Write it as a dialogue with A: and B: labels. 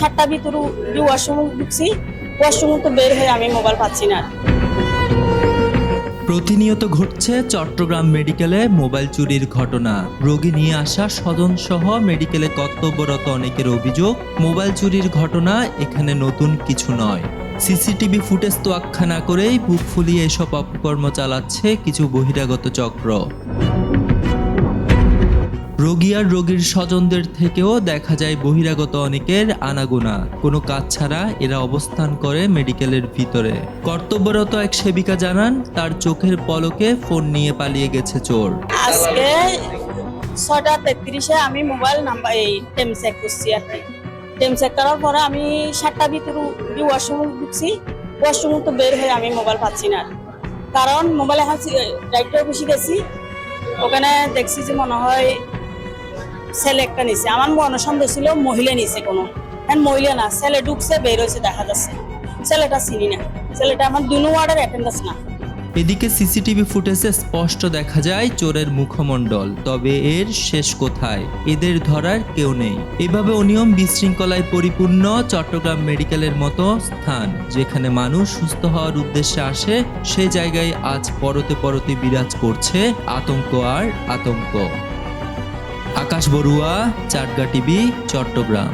A: সাতটা ভিতরে ওয়াশরুম ঢুকছি। ওয়াশরুম তো বের হয়ে আমি মোবাইল পাচ্ছি না।
B: প্রতিনিয়ত ঘটছে চট্টগ্রাম মেডিকেলে মোবাইল চুরির ঘটনা। রোগী নিয়ে আসা স্বজন সহ মেডিকেলে কর্তব্যরত অনেকের অভিযোগ, মোবাইল চুরির ঘটনা এখানে নতুন কিছু নয়। সিসিটিভি ফুটেজ তোয়াক্কা না করেই বুক ফুলিয়ে এসব অপকর্ম চালাচ্ছে কিছু বহিরাগত চক্র। রোগী আর রোগীর স্বজনদের থেকেও দেখা যায় বহিরাগত অনেকের আনাগোনা। কোনো কাজ ছাড়া এরা অবস্থান করে মেডিকেলের ভিতরে। কর্তব্যরত এক সেবিকা জানান, তার চোখের পলকে ফোন নিয়ে পালিয়ে গেছে চোর।
A: আজকে ছটা তেত্রিশে আমি মোবাইল নাম্বার, এই টেম চেক করছি আর কি। টেম চেক করার পরে আমি সাতটা ভিতরে ওয়াশরুম ঢুকছি। ওয়াশরুম তো বের হয়ে আমি মোবাইল পাচ্ছি না কারণ মোবাইল এখন ডাইরেক্টর অফিসে গেছি। ওখানে দেখছি যে মনে হয় ছেলে একটা নিছে। আমার মনে সন্দেহ ছিল মহিলা নিছে কোনো। এখন মহিলা না, ছেলে ঢুকছে, বের হয়েছে, দেখা যাচ্ছে। ছেলেটা চিনি না। ছেলেটা আমার দুনো ওয়ার্ডের অ্যাটেন্ডেন্স না।
B: এদিকে সিসিটিভি ফুটেজে স্পষ্ট দেখা যায় চোরের মুখমণ্ডল, তবে এর শেষ কোথায়? এদের ধরার কেউ নেই। এভাবে অনিয়ম বিশৃঙ্খলায় পরিপূর্ণ চট্টগ্রাম মেডিকেলের মতো স্থান, যেখানে মানুষ সুস্থ হওয়ার উদ্দেশ্যে আসে, সে জায়গায় আজ পরতে পরতে বিরাজ করছে আতঙ্ক আর আতঙ্ক। আকাশ বড়ুয়া চাটগা টিভি চট্টগ্রাম।